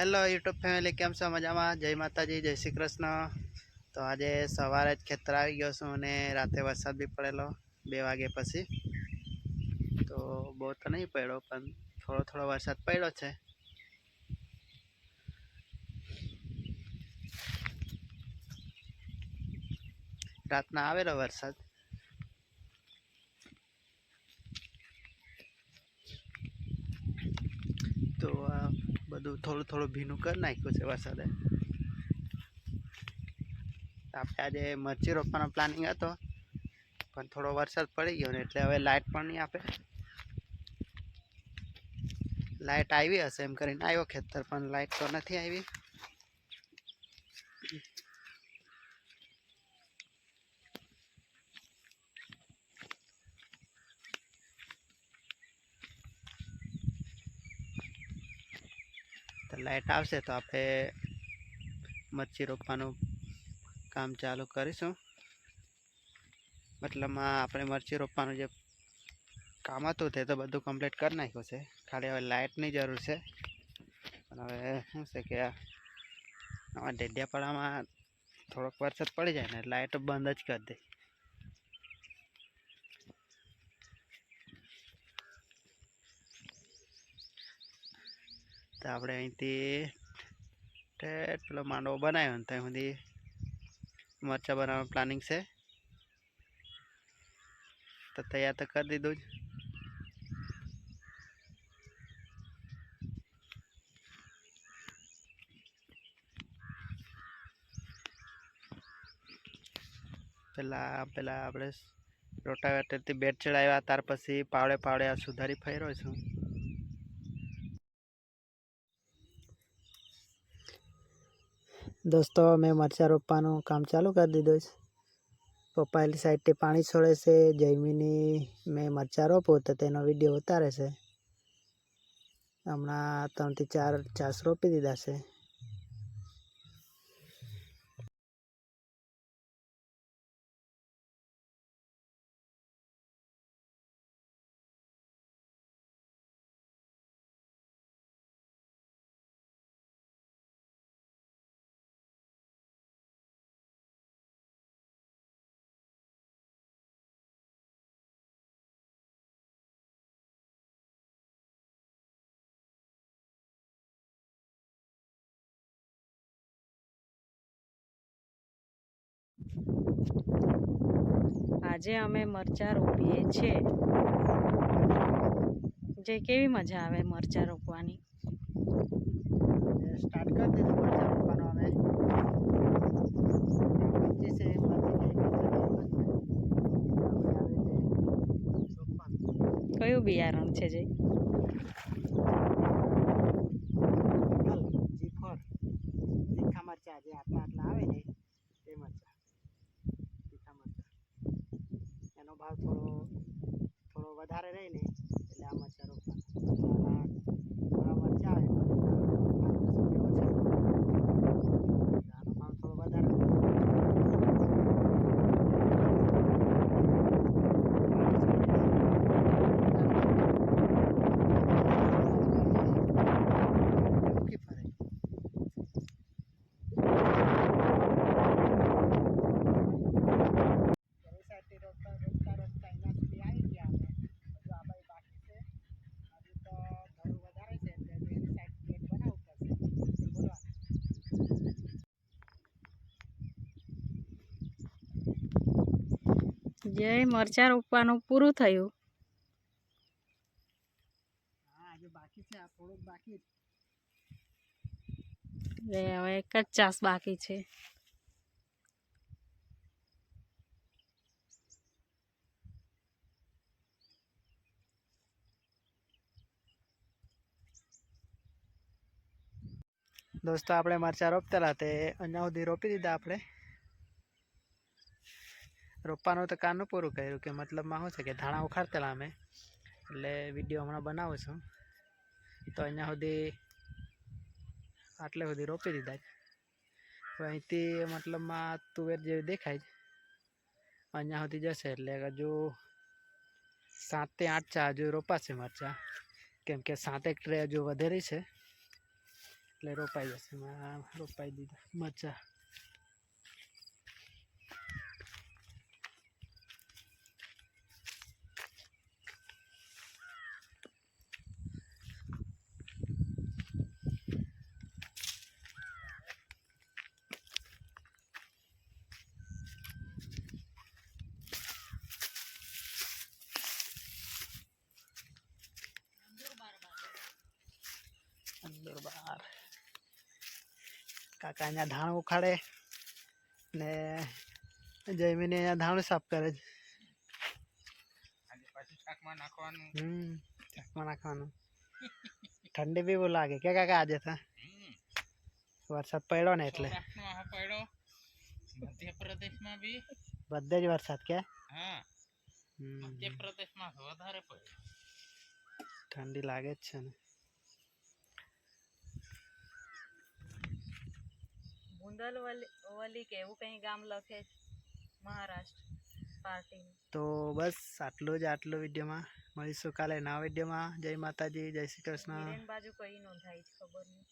Hello YouTube family, કેમ છો? મજામાં? જય માતાજી, જય શ્રી કૃષ્ણ. તો આજે સવારે જ ખેતર આવી ગયો છું અને રાતે વરસાદ બી પડેલો બે વાગે પછી. તો બહુ તો નહીં પડ્યો, પણ થોડો થોડો વરસાદ પડ્યો છે. રાતના આવેલો વરસાદ. તો બધું થોડું થોડું ભીનું કરી નાખ્યું છે વરસાદે. આપણે આજે મરચી રોપવાનો પ્લાનિંગ હતો. પણ થોડો વરસાદ પડી ગયો ને એટલે હવે લાઇટ પણ નહીં આપે. લાઇટ આવી હશે એમ કરીને આવ્યો ખેતર, પણ લાઇટ તો નથી આવી. તો લાઇટ આવશે તો આપણે મરચી રોપવાનું કામ ચાલુ કરીશું. મતલબમાં આપણે મરચી રોપવાનું જે કામ હતું તે તો બધું કમ્પ્લીટ કરી નાખ્યું છે. ખાલી હવે લાઇટની જરૂર છે. પણ હવે શું છે કે આમાં ડેડિયાપાડામાં થોડોક વરસાદ પડી જાય ને લાઇટ બંધ જ કરી દે. તો આપણે અહીંથી ઠેઠ પેલો માંડવો બનાવ્યો ને ત્યાં સુધી મરચાં બનાવવાનું પ્લાનિંગ છે. તો તૈયાર તો કરી દીધું જ. પેલા પેલા આપણે રોટાવેટરથી બેટ ચડાવ્યા, ત્યાર પછી પાવડે પાવડે આ સુધારી ફર્યો છું દોસ્તો મેં મરચાં રોપવાનું કામ ચાલુ કરી દીધું છે. પપ્પાની સાઈડથી પાણી છોડે છે, જૈમીની મેં મરચાં રોપું તો તેનો વીડિયો ઉતારે છે. હમણાં ત્રણથી ચાર ચાસ રોપી દીધા છે. આજે અમે મરચાં રોપીએ છીએ. જે કેવી મજા આવે મરચાં રોપવાની. સ્ટાર્ટ કરી દીધું મરચાં રોપવાનું અમે. કયું બિયારણ છે જી ફોર તીખા મરચાં જે આટલા આટલા આવે ને તે મરચાં તીખા મરચાં એનો ભાવ થોડો થોડો વધારે રહે ને એટલે આ મરચાં રોપવાના થોડા મરચાં આવે તો એના ભાવ ઓછો એટલે આનો ભાવ થોડો વધારે મૂકી ફરે ઘણી સાઈડથી રોપતા રોપતા રોપતા અહીંયા સુધી આવી ગયા અમે હજુ આ બાજુ બાકી છે હજુ તો ઘણું વધારે છે એટલે હજુ એની સાઈડ ગેટ બનાવવું પડશે બોલવાનું જે મરચાં રોપવાનું પૂરું થયું. હવે એક જ ચાસ બાકી છે. દોસ્તો આપણે મરચાં રોપતેલા તે અહીંયા સુધી રોપી દીધા આપણે. રોપવાનું તો કારનું પૂરું કર્યું કે મતલબમાં શું છે કે ધાણા ઉખાડતેલા અમે. એટલે વીડિયો હમણાં બનાવું છું. તો અહીંયા સુધી આટલે સુધી રોપી દીધા છે. અહીંથી મતલબમાં તુવેર જેવી દેખાય છે. અહીંયા સુધી જશે એટલે હજુ સાતથી આઠ ચા હજુ રોપાશે મરચાં કેમ કે સાતેક ટ્રે હજુ વધેરી છે. એટલે રોપાઈ જશે. રોપાઈ દીધા. મરચા. અંદર બહાર કાકા અહીંયા ધાણ ઉખાડે ને જયમીને અહીંયા ધાણ સાફ કરે છે આજે પાછું શાકમાં નાખવાનું હમ ચાકમાં નાખવાનું ઠંડી બી બહુ લાગે કે કાકા આજે તો હમ. વરસાદ પડ્યો ને એટલે સૌરાષ્ટ્રમાં આ પડ્યો મધ્યપ્રદેશમાં બી બધે જ વરસાદ કે હા હમ. મધ્યપ્રદેશમાં તો વધારે પડ્યો ઠંડી લાગે જ છે ને મુંદલ વલી કે એવું કંઈ ગામ લખે છે? મહારાષ્ટ્ર પાર્ટી તો બસ આટલું જ આટલું વિડીયોમાં. મળીશું કાલે નવા વિડીયોમાં. જય માતાજી જય શ્રી કૃષ્ણ. બાજુ કઈ નોંધાઈ છે ખબર નહીં.